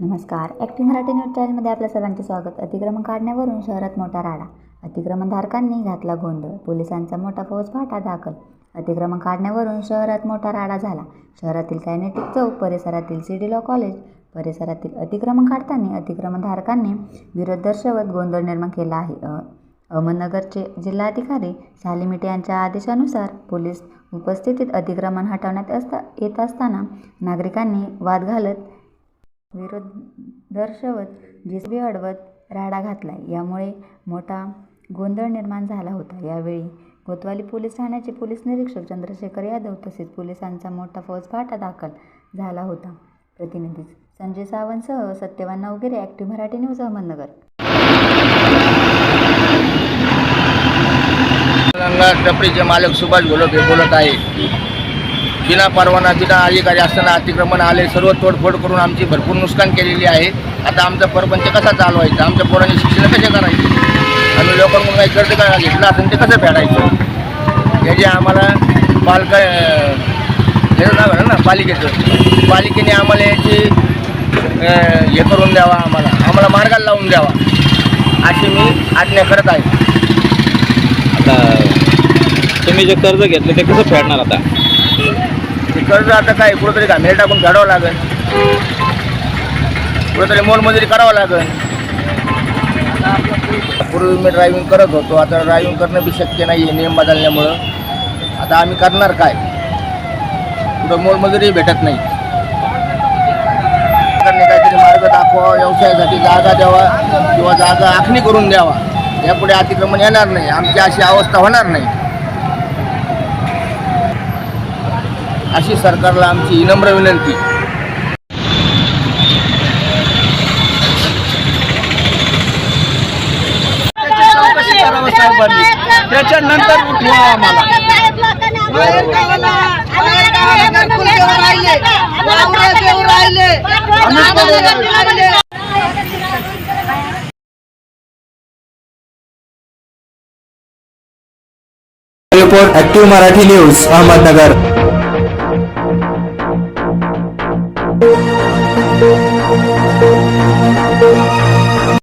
नमस्कार. Active Marathi news चॅनलमध्ये आपल्या सर्वांचे स्वागत. अतिक्रमण काढण्यावरून शहरात मोठा राडा. अतिक्रमणधारकांनी घातला गोंधळ. पोलिसांचा मोठा फौजफाटा दाखल. अतिक्रमण काढण्यावरून शहरात मोठा राडा झाला. शहरातील कायनेटिक चौक परिसरातील सी डी लॉ कॉलेज परिसरातील अतिक्रमण काढताना अतिक्रमणधारकांनी विरोध दर्शवत गोंधळ निर्माण केला आहे. अहमदनगरचे जिल्हाधिकारी सालिमिटे यांच्या आदेशानुसार पोलीस उपस्थितीत अतिक्रमण हटवण्यात असता येत असताना नागरिकांनी वाद घालत विरोध दर्शवत जेसीबी अडवत राडा घातला यामुळे मोठा गोंधळ निर्माण झाला होता. यावेळी कोतवाली पोलीस ठाण्याचे पोलीस निरीक्षक चंद्रशेखर यादव तसेच पोलिसांचा मोठा फौजफाटा दाखल झाला होता. प्रतिनिधी संजय सावंतसह सत्यवान नवगिरे ॲक्टिव्ह मराठी न्यूज अहमदनगर. गंगा टपरीचे मालक सुभाष घोलके बोलत आहे बिना परवाना बिना अधिकारी असताना अतिक्रमण आले सर्व तोडफोड करून आमची भरपूर नुकसान केलेली आहे. आता आमचा परपंच कसा चालवायचा? आमच्या पोरांचे शिक्षण कसे करायचे? आम्ही लोकांकडून काही कर्ज का घेतलं असेल ते कसं फेडायचं? याचे आम्हाला पालक हे नाव ना पालिकेचं. पालिकेने आम्हाला याची हे करून द्यावा आम्हाला. आम्हाला मार्गाला लावून द्यावा. अशी मी आज्ञा करत आहे. आता तुम्ही जे कर्ज घेतलं ते कसं फेडणार आता? कर्ज आता काय कुठंतरी घामेर टाकून काढावं लागेल. कुठंतरी मोलमजुरी करावं लागेल. पूर्वी मी ड्रायव्हिंग करत होतो आता ड्रायव्हिंग करणं बी शक्य नाही आहे नियम बदलल्यामुळं. आता आम्ही करणार काय? कुठं मोलमजुरी भेटत नाही. काहीतरी मार्ग दाखवा व्यवसायासाठी जागा द्यावा किंवा जागा आखणी करून द्यावा. यापुढे अतिक्रमण येणार नाही. आमची अशी अवस्था होणार नाही. अशी सरकारला आमची विनम्र विनंती. त्याच्यानंतर उठवा आम्हाला. Report active Marathi news Ahmednagar Thank you.